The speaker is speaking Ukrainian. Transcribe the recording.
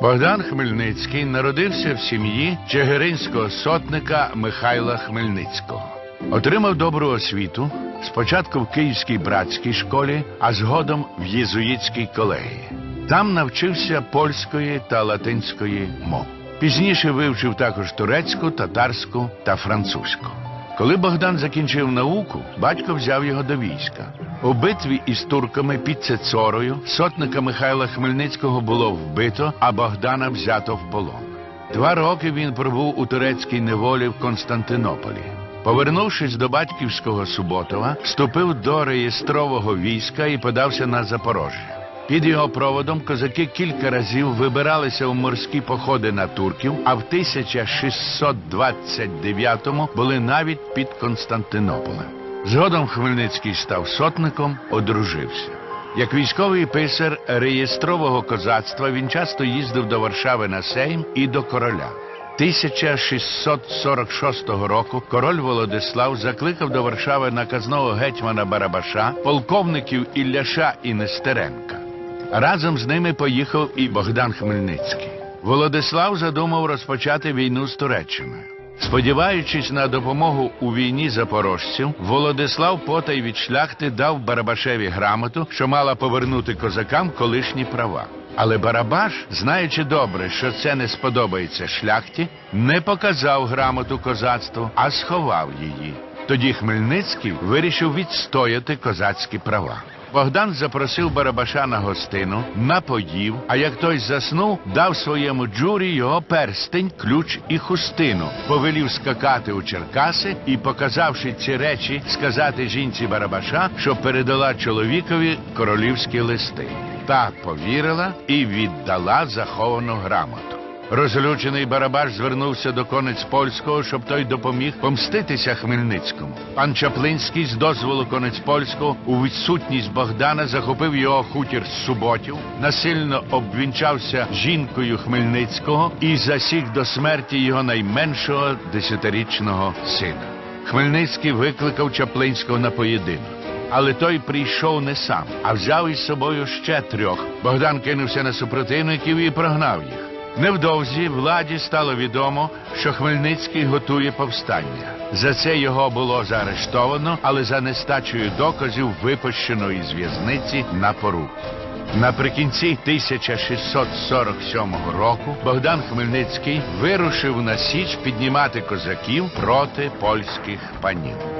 Богдан Хмельницький народився в сім'ї чигиринського сотника Михайла Хмельницького. Отримав добру освіту спочатку в Київській братській школі, а згодом в єзуїтській колегії. Там навчився польської та латинської мов. Пізніше вивчив також турецьку, татарську та французьку. Коли Богдан закінчив науку, батько взяв його до війська. У битві із турками під Цецорою сотника Михайла Хмельницького було вбито, а Богдана взято в полон. Два роки він пробув у турецькій неволі в Константинополі. Повернувшись до батьківського Суботова, вступив до реєстрового війська і подався на Запорожжя. Під його проводом козаки кілька разів вибиралися у морські походи на турків, а в 1629-му були навіть під Константинополем. Згодом Хмельницький став сотником, одружився. Як військовий писар реєстрового козацтва він часто їздив до Варшави на Сейм і до короля. 1646 року король Володислав закликав до Варшави наказного гетьмана Барабаша, полковників Ілляша і Нестеренка. Разом з ними поїхав і Богдан Хмельницький. Володислав задумав розпочати війну з Туреччиною. Сподіваючись на допомогу у війні запорожців, Володислав потай від шляхти дав Барабашеві грамоту, що мала повернути козакам колишні права. Але Барабаш, знаючи добре, що це не сподобається шляхті, не показав грамоту козацтву, а сховав її. Тоді Хмельницький вирішив відстояти козацькі права. Богдан запросив Барабаша на гостину, напоїв, а як той заснув, дав своєму джурі його перстень, ключ і хустину, повелів скакати у Черкаси і, показавши ці речі, сказати жінці Барабаша, що передала чоловікові королівські листи. Та повірила і віддала заховану грамоту. Розлючений Барабаш звернувся до конець польського, щоб той допоміг помститися Хмельницькому. Пан Чаплинський з дозволу конець польського у відсутність Богдана захопив його хутір з суботів, насильно обвінчався жінкою Хмельницького і засік до смерті його найменшого десятирічного сина. Хмельницький викликав Чаплинського на поєдинок. Але той прийшов не сам, а взяв із собою ще трьох. Богдан кинувся на супротивників і прогнав їх. Невдовзі владі стало відомо, що Хмельницький готує повстання. За це його було заарештовано, але за нестачею доказів випущено із в'язниці на поруку. Наприкінці 1647 року Богдан Хмельницький вирушив на січ піднімати козаків проти польських панів.